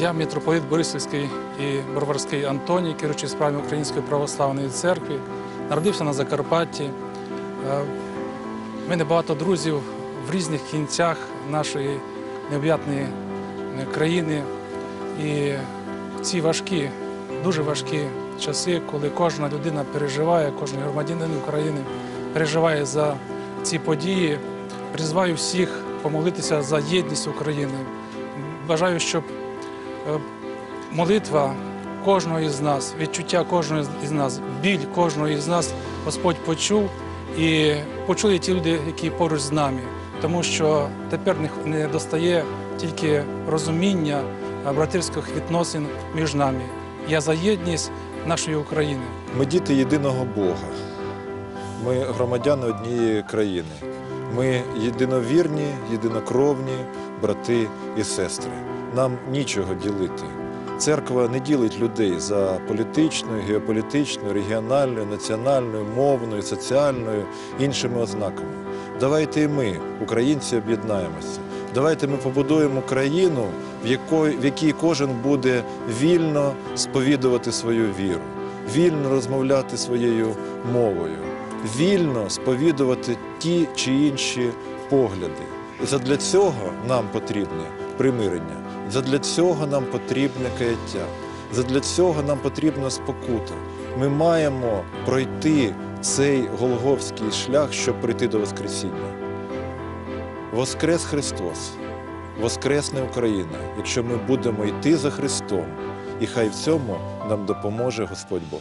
Я митрополит Борисівський і Броварський Антоній, керуючий справами Української православної церкви, народився на Закарпатті. Е, У мене багато друзів в різних кінцях нашої необ'ятної е, країни. І ці важкі, дуже важкі часи, коли кожна людина переживає, кожен громадянин України переживає за ці події, призваю всіх помолитися за єдність України. Бажаю, щоб е, молитва кожного із нас, відчуття кожного із нас, біль кожного із нас Господь почув і почули ті люди, які поруч з нами. Тому що тепер не- достає тільки розуміння а, братерських відносин між нами. Я за єдність нашої України. Ми діти єдиного Бога. Ми громадяни однієї країни. Ми єдиновірні, єдинокровні брати і сестри. Нам нічого ділити. Церква не ділить людей за політичною, геополітичною, регіональною, національною, мовною, соціальною, іншими ознаками. Давайте і ми, українці, об'єднаємося. Давайте ми побудуємо країну, в якій кожен буде вільно сповідувати свою віру, вільно розмовляти своєю мовою, вільно сповідувати ті чи інші погляди. І задля цього нам потрібне примирення, задля цього нам потрібне каяття, задля цього нам потрібна спокута. Ми маємо пройти цей голговський шлях, щоб прийти до Воскресіння. Воскрес Христос, Воскресне Україна, якщо ми будемо йти за Христом, і хай в цьому нам допоможе Господь Бог.